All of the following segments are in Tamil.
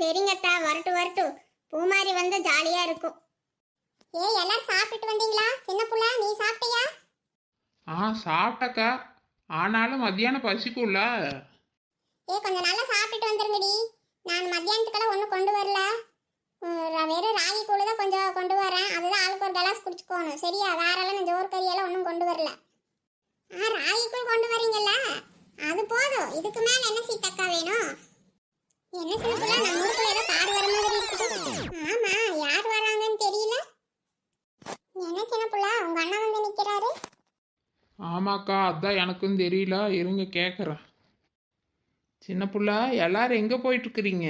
சரிங்கத்தா வரட்டும் வரட்டும். பூமாரி வந்து ஜாலியா இருக்கும். ஏ எல்லாரும் சாப்பிட்டு வந்தீங்களா? சின்ன புள்ள நீ சாப்பிட்டியா? ஆ சாப்பிட்டக்கா. ஆனாலும் மத்தியானம் பசிக்கும்ல. ஏ கொஞ்சம் நல்லா சாப்பிட்டு வந்துருங்கடி. நான் மத்தியானத்துக்கெல்லாம் ஒன்றும் கொண்டு வரல. வெறும் ராகி கூழ் தான் கொஞ்சம் கொண்டு வரேன். அதுதான் ஆளுக்கு ஒரு கிளாஸ் குடிச்சுக்கோணும் சரியா? வேறெல்லாம் நான் ஜோர் கறியெல்லாம் ஒன்றும் கொண்டு வரல. ஆ ராகி கூழ் கொண்டு வரீங்கல்ல? அது போதும். இதுக்கு மேலே என்ன சீத்தக்கா வேணும்? என்ன சின்னப்புல நம்ம ஊருக்குள்ள ஏதோ கார் வர மாதிரி இருக்குது. ஆமா யார் வராங்கன்னு தெரியல. என்ன சின்னப்புள்ள உங்க அண்ணா வந்து நிக்கிறாரு? ஆமாக்கா அதான் எனக்கும் தெரியல. இருங்க கேட்குறேன் சின்ன புள்ள எல்லாரும் எங்கே போயிட்டுருக்குறீங்க?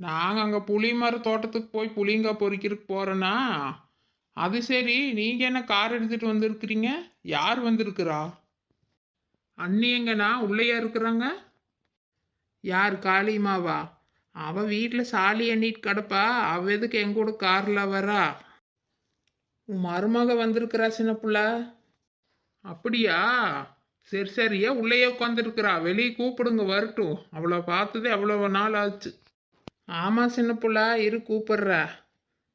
நாங்கள் அங்கே புளி மர தோட்டத்துக்கு போய் புளிங்காய் பொறிக்கிறதுக்கு போகிறோன்னா அது சரி நீங்கள் என்ன கார் எடுத்துகிட்டு வந்திருக்கிறீங்க? யார் வந்திருக்கிறா? அண்ணி எங்கண்ணா உள்ளேயா இருக்கிறாங்க? யார் காளிமாவா? அவள் வீட்டில் சாலி எண்ணிட்டு கிடப்பா. அவ எதுக்கு எங்கூட காரில் வரா? உன் மருமக வந்திருக்கிறா சின்ன புள்ள அப்படியா? சரி சரியா உள்ளேயே உட்காந்துருக்குறா வெளியே கூப்பிடுங்க வரட்டும். அவளை பார்த்ததே அவ்வளோ நாள் ஆச்சு. ஆமாம் சின்ன புள்ள இரு கூப்பிடுற.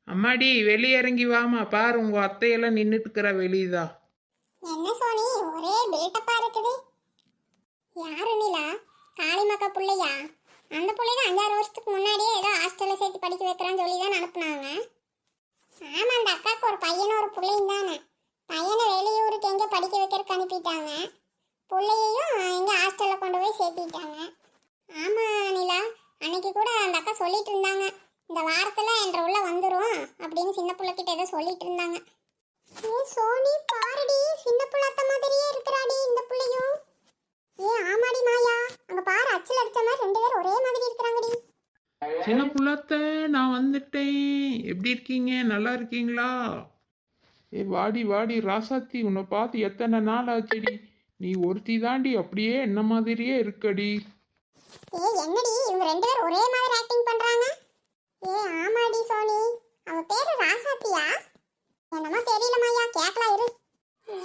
அம்மாடி வெளியே இறங்கி வாமா. பாரு உங்கள் அத்தையெல்லாம் நின்றுட்டுக்கிறா வெளியதா என்ன சோனி? ஒரே பில்டப்பா இருக்குது. யாரு நிலா? காளிமக்கா பிள்ளையா? அந்த பிள்ளைங்க அஞ்சாறு வருஷத்துக்கு முன்னாடியே ஏதோ ஹாஸ்டலில் சேர்த்து படிக்க வைக்கிறேன்னு சொல்லி தான் அனுப்புனாங்க. ஆமாம் அந்த அக்காவுக்கு ஒரு பையனும் ஒரு பிள்ளையும் தானே. பையனை வெளியூருக்கு எங்கே படிக்க வைக்கிறதுக்கு அனுப்பிட்டாங்க. பிள்ளையையும் எங்கே ஹாஸ்டலில் கொண்டு போய் சேர்த்திட்டாங்க. ஆமாம் நிலா அன்னைக்கு கூட அந்த அக்கா சொல்லிட்டு இருந்தாங்க. இந்த வாரத்தில் என்ற உள்ள வந்துடும் அப்படின்னு சின்ன பிள்ளைக்கிட்ட ஏதோ சொல்லிட்டு இருந்தாங்க. ஏ சோனி பாருடி. சின்ன பிள்ளை மாதிரியே இருக்கிறாடி இந்த பிள்ளையும் ஏ ஆமாடி மாயா அங்க பாரு அச்சில் அடிச்ச மாதிரி ரெண்டு பேரும் ஒரே மாதிரி இருக்கிறாங்கடி சின்ன புள்ளத்த நான் வந்துட்டேன். எப்படி இருக்கீங்க? நல்லா இருக்கீங்களா? ஏ வாடி வாடி ராசாத்தி உன்னை பார்த்து எத்தனை நாள் ஆச்சுடி? நீ ஒருத்தி தாண்டி அப்படியே என்ன மாதிரியே இருக்கடி? ஏ என்னடி? இவங்க ரெண்டு பேரும் ஒரே மாதிரி ஆக்டிங் பண்றாங்க. ஏ ஆமாடி சோனி. அவ பேரு ராசாத்தியா? என்னமோ தெரியல மாயா கேட்கலாம் இரு.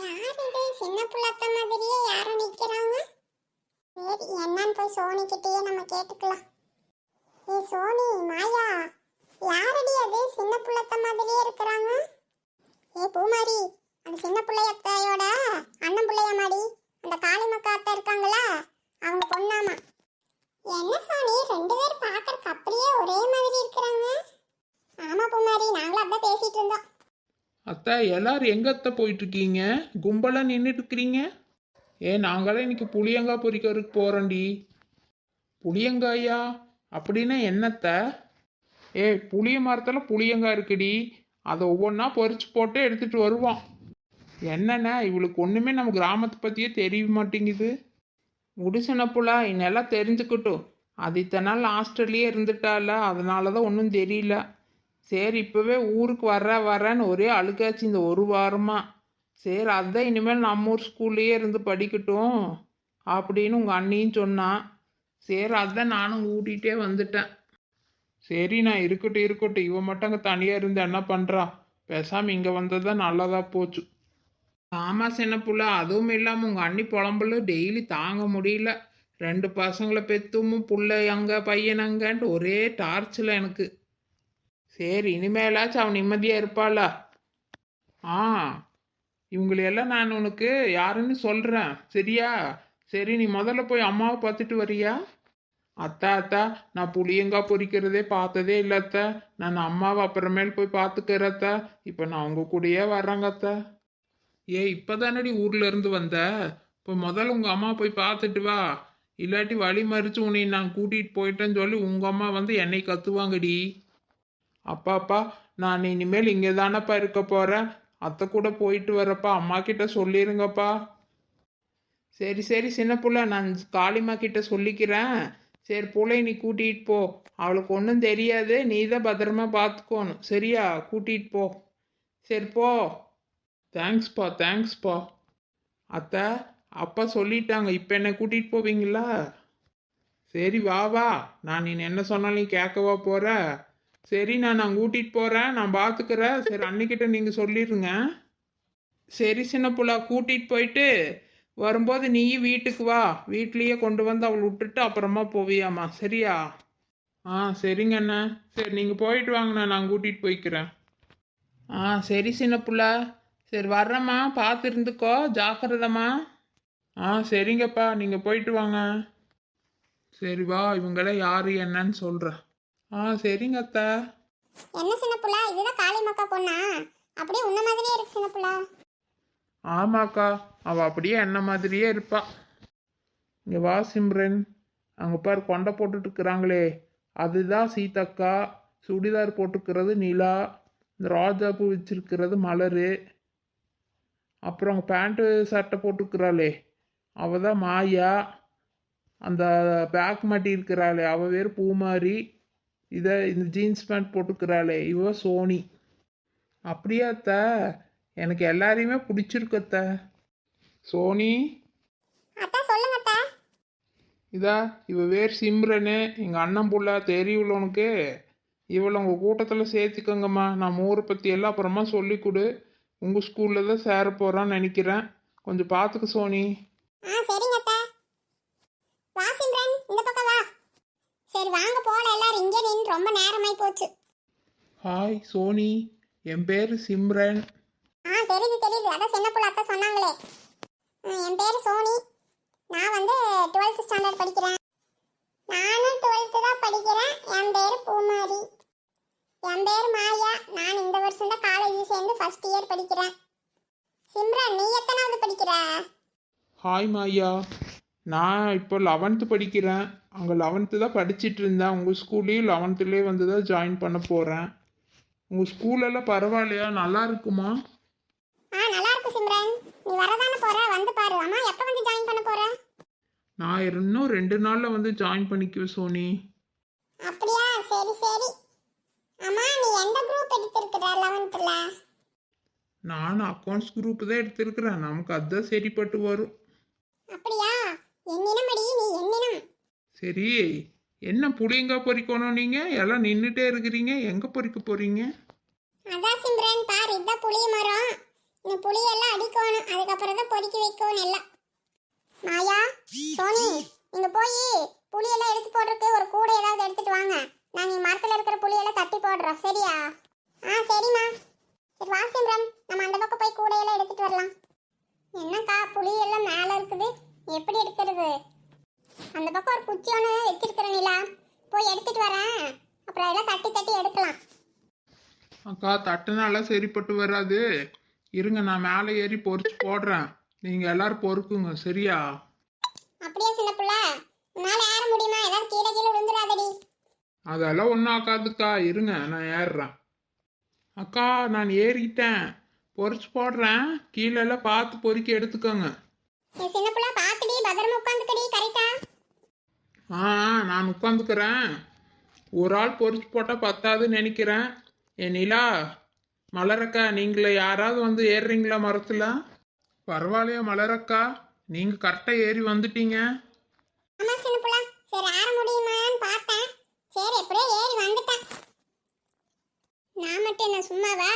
யார் இது சின்ன புள்ள அத்தை மாதிரியே யாரும் நிக்கிறாங்க? சரி என்னன்னு போய் சோனி கிட்டயே நம்ம கேட்டுக்கலாம் ஏ சோனி மாயா யாரடி அது சின்ன புள்ளத்த மாதிரியே இருக்கிறாங்க. ஏ பூமாரி அந்த சின்ன பிள்ளையத்தையோட அண்ணன் பிள்ளையாமாடி அந்த காளிமக்கா அத்தை இருக்காங்களா? அவங்க பொண்ணாமா? என்ன சாமி ரெண்டு பேர் பார்க்கறக்கு அப்படியே ஒரே மாதிரி இருக்கிறாங்க. ஆமா பூமாரி நாங்களும் அப்படிதான் பேசிட்டு இருந்தோம். அத்தா எல்லாரும் எங்க அத்தை போயிட்டு இருக்கீங்க கும்பலா நின்றுட்டு இருக்கிறீங்க? ஏ நாங்களாம் இன்னைக்கு புளியங்காய் பொறிக்கிறதுக்கு போறோண்டி புளியங்காயா? அப்படின்னா என்னத்தை ஏய் புளிய மரத்தில் புளியங்காய் இருக்குடி. அதை ஒவ்வொன்றா பறித்து போட்டு எடுத்துகிட்டு வருவோம் என்னண்ணா இவளுக்கு ஒன்றுமே நம்ம கிராமத்தை பற்றியே தெரிய மாட்டேங்குது. முடிசனப்புலா இன்னெல்லாம் தெரிஞ்சுக்கட்டும். அது இத்தனை நாள் ஹாஸ்டல்லையே இருந்துட்டால அதனால தான் ஒன்றும் தெரியல. சரி இப்போவே ஊருக்கு வர்ற வரேன்னு ஒரே அழுக்காச்சு இந்த ஒரு வாரமாக சரி அதுதான் இனிமேல் நம்ம ஊர் ஸ்கூல்லையே இருந்து படிக்கட்டும் அப்படின்னு உங்கள் அண்ணியும் சொன்னான். சரி அதுதான் நானும் கூட்டிகிட்டே வந்துட்டேன். சரி நான் இருக்கட்டும் இருக்கட்டும். இவன் மட்டும் அங்கே தனியாக இருந்து என்ன பண்ணுறா பேசாமல் இங்கே வந்தது தான் நல்லதா போச்சு. ஆமாம் சின்ன புள்ள? அதுவும் இல்லாமல் உங்கள் அண்ணி புலம்பல டெய்லி தாங்க முடியல. ரெண்டு பசங்களை பெத்தும் புள்ள அங்க பையன் அங்கன்ட்டு ஒரே டார்ச்சில் எனக்கு. சரி இனிமேலாச்சும் அவன் நிம்மதியாக இருப்பாளா? ஆ இவங்களையெல்லாம் நான் உனக்கு யாருன்னு சொல்கிறேன் சரியா? சரி நீ முதல்ல போய் அம்மாவை பார்த்துட்டு வரியா? அத்தா அத்தா நான் புளியங்காய் பொறிக்கிறதே பார்த்ததே இல்லை அத்தா. நான் அம்மாவை அப்புறமேல் போய் பார்த்துக்கிறேன் அத்தா. இப்போ நான் உங்க கூடயே வர்றேங்க அத்தா. ஏ இப்போதானடி ஊர்ல இருந்து வந்த? இப்போ முதல்ல உங்க அம்மா போய் பார்த்துட்டு வா. இல்லாட்டி வழி மறிச்சு உன்னை நான் கூட்டிகிட்டு போயிட்டேன்னு சொல்லி உங்கள் அம்மா வந்து என்னை கத்துவாங்கடி. அப்பாப்பா நான் இனிமேல் இங்கே தானப்பா இருக்க போகிறேன் அத்தை கூட போயிட்டு வரப்பா. அம்மா கிட்ட சொல்லிருங்கப்பா. சரி சரி சின்ன பிள்ளை நான் காளிமா கிட்ட சொல்லிக்கிறேன். சரி புள்ளை நீ கூட்டிகிட்டு போ. அவளுக்கு ஒன்றும் தெரியாது. நீ தான் பத்திரமா பார்த்துக்கோணும் சரியா? கூட்டிகிட்டு போ. சரி போ. தேங்க்ஸ்ப்பா தேங்க்ஸ்ப்பா அத்தை அப்பா சொல்லிட்டாங்க. இப்போ என்னை கூட்டிகிட்டு போவீங்களா? சரி வா வா. நான் நீ என்ன சொன்னாலும் கேட்கவா போகிற சரி நான் நான் கூட்டிகிட்டு போகிறேன் நான் பார்த்துக்கிறேன் சரி அன்னிக்கிட்ட நீங்கள் சொல்லிடுங்க சரி சின்ன புள்ளா கூட்டிகிட்டு போயிட்டு வரும்போது நீ வீட்டுக்கு வா. வீட்லேயே கொண்டு வந்து அவளை விட்டுட்டு அப்புறமா போவியாம்மா. சரியா? ஆ சரிங்க அண்ணா. சரி நீங்கள் போயிட்டு வாங்கண்ணா. நான் கூட்டிகிட்டு போய்க்கிறேன். ஆ சரி சின்ன புள்ள. சரி வர்றேம்மா. பார்த்து இருந்துக்கோ. ஜாக்கிரதம்மா. ஆ சரிங்கப்பா. நீங்கள் போயிட்டு வாங்க. சரி வா. இவங்களாம் யார் என்னன்னு சொல்கிறேன் ஆ சரிங்க அத்தை. என்ன சின்ன புள்ள? இதுதான் காளி மக்கா பொண்ணா? அப்படியே உன்ன மாதிரியே இருக்கு சின்ன புள்ள. ஆமாக்கா அவள் அப்படியே என்ன மாதிரியே இருப்பா. இங்கே வா சிம்ரன். அங்கே பார் கொண்டை போட்டுட்ருக்குறாங்களே அதுதான் சீதக்கா. சுடிதார் போட்டுக்கிறது நிலா. இந்த ரோஜா பூ வச்சிருக்கிறது மலர். அப்புறம் பேண்ட்டு சட்டை போட்டுக்கிறாளே. அவ தான் மாயா. அந்த பேக் மாட்டி இருக்கிறாளே. அவ வேறு பூமாரி. இதை இந்த ஜீன்ஸ் பேண்ட் போட்டுக்கிறாளே. இவ சோனி. அப்படியாத்த? எனக்கு எல்லாரையுமே பிடிச்சிருக்கு அத்தை. சோனி. இதா இவ வேர் சிம்ரனு எங்கள் அண்ணன் புள்ள தெரியுள்ள உனக்கு? இவளை உங்கள் கூட்டத்தில் சேர்த்துக்கோங்கம்மா. நான் ஊரை பற்றி எல்லாம் அப்புறமா சொல்லி கொடு உங்கள் ஸ்கூலில் தான் சேர போகிறான்னு நினைக்கிறேன். கொஞ்சம் பார்த்துக்க சோனி. ரொம்ப நேரமாய் போச்சு. Hi Sony. என் பேர் சிம்ரன். ஆ தெரியுது தெரியுது. அதான் சின்ன பிள்ளை அத்தா சொன்னாங்களே. என் பேர் சோனி. நான் வந்து டுவெல்த் ஸ்டாண்டர்ட் படிக்கிறேன். நானும் டுவெல்த்து தான் படிக்கிறேன். என் பேர் பூமாரி. என் பேர் மாயா. நான் இந்த வருஷம் தான் காலேஜ் சேர்ந்து ஃபர்ஸ்ட் இயர் படிக்கிறேன். சிம்ரன் நீ எத்தனாவது படிக்கிற? ஹாய் மாயா. நான் இப்போ லெவன்த்து படிக்கிறேன். அங்கே லெவன்த்து தான் படிச்சுட்டு இருந்தேன். உங்கள் ஸ்கூல்லேயும் லெவன்த்துலேயே வந்து தான் ஜாயின் பண்ண போகிறேன் உங்கள் ஸ்கூலெல்லாம் பரவாயில்லையா? நல்லா இருக்குமா? ஆ நல்லா இருக்கு சிம்ரன். நீ வரதானே போற? வந்து பாரு. அம்மா எப்போ வந்து ஜாயின் பண்ண போற? நான் இன்னும் ரெண்டு நாளில் வந்து ஜாயின் பண்ணிக்குவேன் சோனி. அப்படியா? சரி சரி. அம்மா நீ எந்த குரூப் எடுத்திருக்கிற லெவன்த்தில் நான் அக்கௌண்ட்ஸ் குரூப் தான் எடுத்திருக்கிறேன். நமக்கு அதுதான் சரிப்பட்டு வரும். அப்படியா? என்னினம் அடி நீ என்னினம் சரி. என்ன புளியங்கா பொறிக்கணும் நீங்கள் எல்லாம் நின்றுட்டே இருக்கிறீங்க. எங்கே பொறிக்க போகிறீங்க அதான் சிம்ரன். பாரு இதான் புளிய மரம். இந்த புளியெல்லாம் அடிக்கணும். அதுக்கப்புறம் தான் பொறுக்கி வைக்கணும் எல்லாம். மாயா சோனி நீங்க போய். புளியெல்லாம் எடுத்து போடுறதுக்கு ஒரு கூடை ஏதாவது எடுத்துட்டு வாங்க. நாங்க மரத்துல இருக்கிற புளியெல்லாம் தட்டி போடுறோம் சரியா? ஆ சரிம்மா. சரி வா நம்ம அந்த பக்கம் போய் கூடையெல்லாம் எடுத்துட்டு வரலாம். என்னக்கா புளியெல்லாம் மேலே இருக்குது. எப்படி எடுக்கிறது? அந்த பக்கம் ஒரு குச்சி ஒன்று வச்சிருக்கிற நிலா. போய் எடுத்துட்டு வரேன். அப்புறம் எல்லாம் தட்டி தட்டி எடுக்கலாம். அக்கா தட்டுனால சரிப்பட்டு வராது. இருங்க நான் மேலே ஏறி பொறிச்சு போடுறேன். நீங்கள் எல்லாரும் பொறுக்குங்க சரியா? அப்படியே சின்ன புள்ள? உன்னால ஏற முடியுமா? ஏதாவது கீழே கீழே விழுந்துடாதடி. அதெல்லாம் ஒன்றும் ஆக்காதுக்கா இருங்க நான் ஏறுறேன். அக்கா நான் ஏறிட்டேன். பொறிச்சு போடுறேன். கீழெல்லாம் பார்த்து பொறுக்கி எடுத்துக்கோங்க. சின்ன புள்ள பாத்துடி பத்திரமா உட்காந்துக்கடி கரெக்டா? ஆ ஆ, நான் உட்காந்துக்கிறேன். ஒரு ஆள் பொறிச்சு போட்டால் பத்தாதுன்னு நினைக்கிறேன். என் நிலா மலரக்கா நீங்கள யாராவது வந்து ஏறுறீங்களா மரத்தில்? பரவாயில்லையா மலரக்கா நீங்கள் கரெக்டாக ஏறி வந்துட்டீங்க. ஆமா சின்ன புள்ள. சரி ஏற முடியுமான்னு பார்த்தேன். சரி எப்படியோ ஏறி வந்துட்டேன். நான் மட்டும் என்ன சும்மாவா?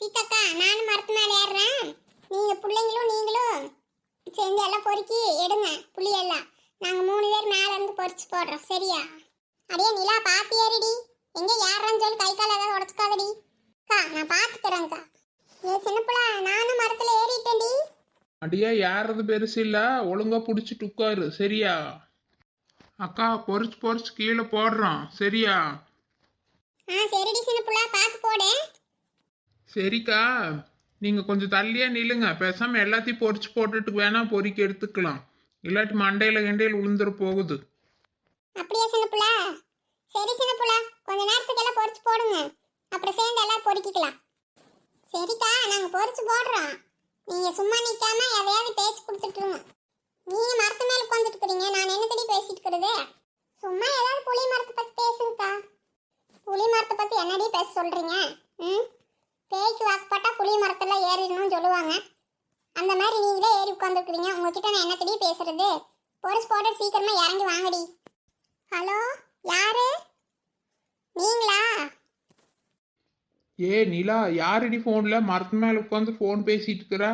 சீதாக்கா நானும் மரத்து மேலே ஏறுறேன். நீங்க பிள்ளைங்களும் நீங்களும் சேர்ந்து எல்லாம் பொறுக்கி எடுங்க புளியெல்லாம் நாங்க மூணு பேர் மேல இருந்து பொறிச்சு போடுறோம் சரியா? அடியே நிலா பார்த்து ஏறிடி. எங்க ஏறுறேன்னு சொல்லி கை கால் ஏதாவது உடச்சுக்காதடி. அக்கா நான் பாத்துக்கிறேன்க்கா. ஏ சின்ன புள்ள நானும் மரத்துல ஏறிட்டேன்டி. அடியே ஏறது பெருசு இல்லை? ஒழுங்காக பிடிச்சிட்டு உட்காரு சரியா? அக்கா பொறிச்சு பொறிச்சு கீழே போடுறோம் சரியா? ஆ சரிடி சின்ன புள்ள பார்த்து போடு. சரிக்கா நீங்கள் கொஞ்சம் தள்ளியே நில்லுங்க. பேசாமல் எல்லாத்தையும் பொறிச்சு போட்டுட்டு வேணா பொறிக்கி எடுத்துக்கலாம். இல்லாட்டி மண்டையில் கிண்டையில் விழுந்துற போகுது. அப்படியே சின்ன புள்ள? சரி சின்ன புள்ள கொஞ்ச நேரத்துக்கு எல்லாம் பொரிச்சு போடுங்க. அப்புறம் சேர்ந்து எல்லாம் பொறுக்கிக்கலாம். சரிக்கா நாங்க பொறிச்சு போடுறோம். நீங்க சும்மா நிக்காம எதையாவது பேச்சு கொடுத்துட்டுருங்க. நீங்க மரத்து மேல உட்காந்துட்டு இருக்கிறீங்க நான் என்ன தேடி பேசிட்டு இருக்கிறது? சும்மா ஏதாவது புளி மரத்தை பத்தி பேசுங்கக்கா. புளி மரத்தை பத்தி என்னடி பேச சொல்றீங்க? ம்? பேய்க்கு வாக்குப்பட்டால் புளி மரத்துல ஏறிடணும்னு சொல்லுவாங்க. அந்த மாதிரி நீங்களே ஏறி உட்காந்துருக்கிறீங்க உங்ககிட்ட நான் என்ன தேடி பேசுறது? பொரிச்சு போட்டு சீக்கிரமா இறங்கி வாங்கடி. ஹலோ யாரு? நீங்களா? ஏ நிலா யாரடி ஃபோனில் மரத்து மேல உட்காந்து ஃபோன் பேசிட்டு இருக்கிற?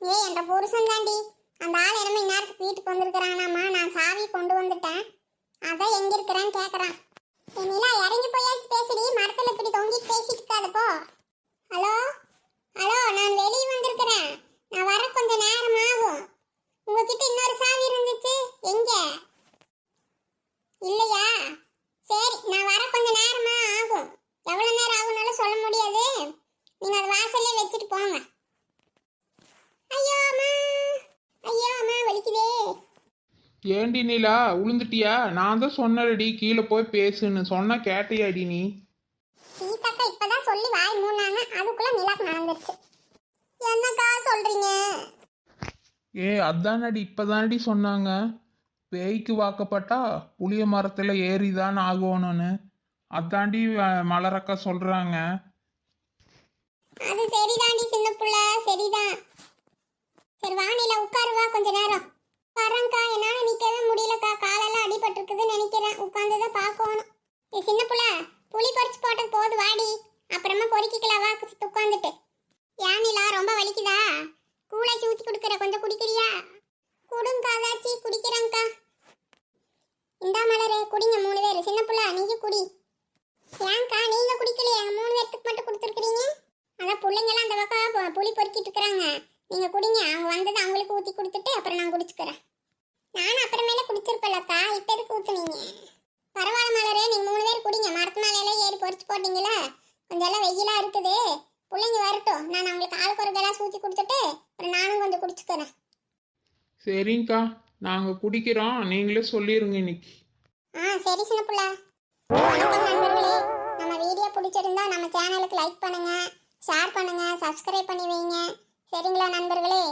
ஏ என்ற புருஷன் தாண்டி அந்த ஆள் என்னமோ இந்நேரத்துக்கு வீட்டுக்கு வந்திருக்கிறானாமா. நான் சாவி கொண்டு வந்துட்டேன். அதான் எங்க இருக்கிறேன்னு கேக்குறான் நிலா இறங்கி போயாச்சு பேசுடி மரத்துல இப்படி தொங்கிட்டு பேசிட்டு இருக்காத போ ஹலோ ஹலோ நான் வெளியே வந்திருக்கிறேன் நான் வர கொஞ்ச நேரம் ஆகும் உங்ககிட்ட இன்னொரு சாவி இருந்துச்சு எங்க இல்லையா சரி நான் வர கொஞ்ச நேரமா ஆகும் எவ்வளவு நேரம் ஆகும்னாலும் சொல்ல முடியாது நீங்க அது வாசல்லே வச்சுட்டு போங்க ஐயோ அம்மா ஐயோ அம்மா வலிக்குதே ஏண்டி நிலா உளுந்துட்டியா? நான் தான் சொன்னலடி கீழே போய் பேசுன்னு. சொன்னா கேட்டியாடி நீ? சீதாக்கா இப்பதான் சொல்லி வாய் மூணாங்க அதுக்குள்ள நிலாக்கு நடந்துருச்சு என்னக்கா சொல்றீங்க? ஏ அதானடி இப்பதானடி சொன்னாங்க. பேய்க்கு வாக்கப்பட்டா புளிய மரத்துல ஏறிதான் ஆகணும்னு. அதாண்டி அஹ், மலரக்கா சொல்றாங்க. அது சரிதாண்டி சின்ன புள்ள சரிதான். சரி வா நிலா உட்காரு வா கொஞ்ச நேரம். வரேன்க்கா என்னால நிக்கவே முடியலக்கா. காலெல்லாம் அடிபட்டிருக்குதுன்னு நினைக்கிறேன். உட்காந்து தான் பார்க்கணும். ஏய் சின்ன புள்ள புளி பறிச்சு போட்டது போது வாடி. அப்புறமா பொறுக்கிக்கலாம் வா உட்காந்துட்டு ஏன் நிலா ரொம்ப வலிக்குதா? கூலாச்சி ஊற்றி கொடுக்குற கொஞ்சம் குடிக்கிறியா குடுங்கா அதாச்சி குடிக்கிறேங்க்கா இந்தா மலரே குடிங்க மூணு பேர் சின்ன புள்ள நீங்க குடி ஏன்க்கா நீங்க குடிக்கலையே எங்க மூணு பேர்த்துக்கு மட்டும் கொடுத்துருக்கீங்க அதான் பிள்ளைங்களாம் அந்த பக்கம் பு- புளி பொறுக்கிட்டு இருக்கிறாங்க நீங்க குடிங்க அவங்க வந்தது அவங்களுக்கு ஊத்தி கொடுத்துட்டு அப்புறம் நான் குடிச்சுக்கிறேன் நானும் அப்புறமேல குடிச்சிருப்பேன்லக்கா இப்ப எதுக்கு ஊத்துனீங்க பரவாயில்ல மலரே நீங்க மூணு பேர் குடிங்க மரத்து மேலையில ஏறி பொறிச்சு போட்டீங்களா கொஞ்சம் எல்லாம் வெயிலா இருக்குது. பிள்ளைங்க வரட்டும். நான் அவங்களுக்கு ஆளுக்கு ஒரு கிளாஸ் ஊத்தி கொடுத்துட்டு அப்புறம் நானும் கொஞ்சம் குடிச்சுக்கிறேன். சரிங்கக்கா. நாங்க குடிக்கிறோம். நீங்களே சொல்லிருங்க இன்னைக்கு. ஆ சரி சின்ன புள்ள. வணக்கம் நண்பர்களே. நம்ம வீடியோ பிடிச்சிருந்தா நம்ம சேனலுக்கு லைக் பண்ணுங்க ஷேர் பண்ணுங்க சப்ஸ்கிரைப் பண்ணி வைங்க. சரிங்களா நண்பர்களே?